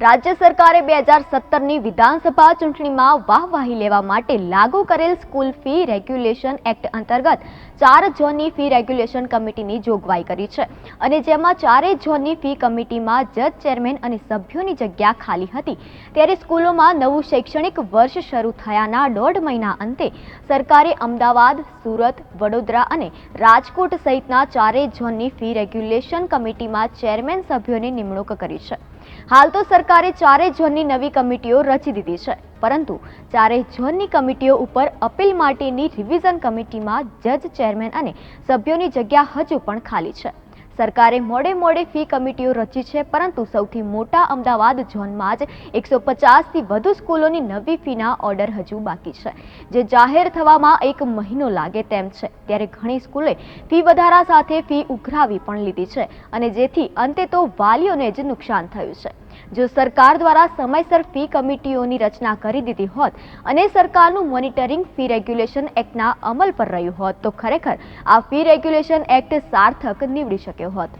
રાજ્ય સરકારે બે હજાર સત્તરની વિધાનસભા ચૂંટણીમાં વાહવાહી લેવા માટે લાગુ કરેલ સ્કૂલ ફી રેગ્યુલેશન એક્ટ અંતર્ગત ચાર ઝોનની ફી રેગ્યુલેશન કમિટીની જોગવાઈ કરી છે. અને જેમાં ચારેય ઝોનની ફી કમિટીમાં જજ, ચેરમેન અને સભ્યોની જગ્યા ખાલી હતી. ત્યારે સ્કૂલોમાં નવું શૈક્ષણિક વર્ષ શરૂ થયાના દોઢ મહિના અંતે સરકારે અમદાવાદ, સુરત, વડોદરા અને રાજકોટ સહિતના ચારેય ઝોનની ફી રેગ્યુલેશન કમિટીમાં ચેરમેન સભ્યોની નિમણૂક કરી છે. હાલ તો સરકારે ચારેય ઝોનની નવી કમિટીઓ રચી દીધી છે. પરંતુ ચારેય ઝોનની કમિટીઓ ઉપર અપીલ માટેની રિવિઝન કમિટીમાં જજ, ચેરમેન અને સભ્યોની જગ્યા હજુ પણ ખાલી છે. સરકારે મોડે મોડે ફી કમિટીઓ રચી છે, પરંતુ સૌથી મોટા અમદાવાદ ઝોનમાં જ એકસો પચાસથી વધુ સ્કૂલોની નવી ફીના ઓર્ડર હજુ બાકી છે. જે જાહેર થવામાં એક મહિનો લાગે તેમ છે. ત્યારે ઘણી સ્કૂલે ફી વધારા સાથે ફી ઉઘરાવી પણ લીધી છે અને જેથી અંતે તો વાલીઓને જ નુકસાન થયું છે. જો સરકાર દ્વારા સમયસર ફી કમિટીઓની રચના કરી દીધી હોત અને સરકારનું મોનિટરિંગ ફી રેગ્યુલેશન એક્ટના અમલ પર રહ્યું હોત, તો ખરેખર આ ફી રેગ્યુલેશન એક્ટ સાર્થક નીવડી શક્યો હોત.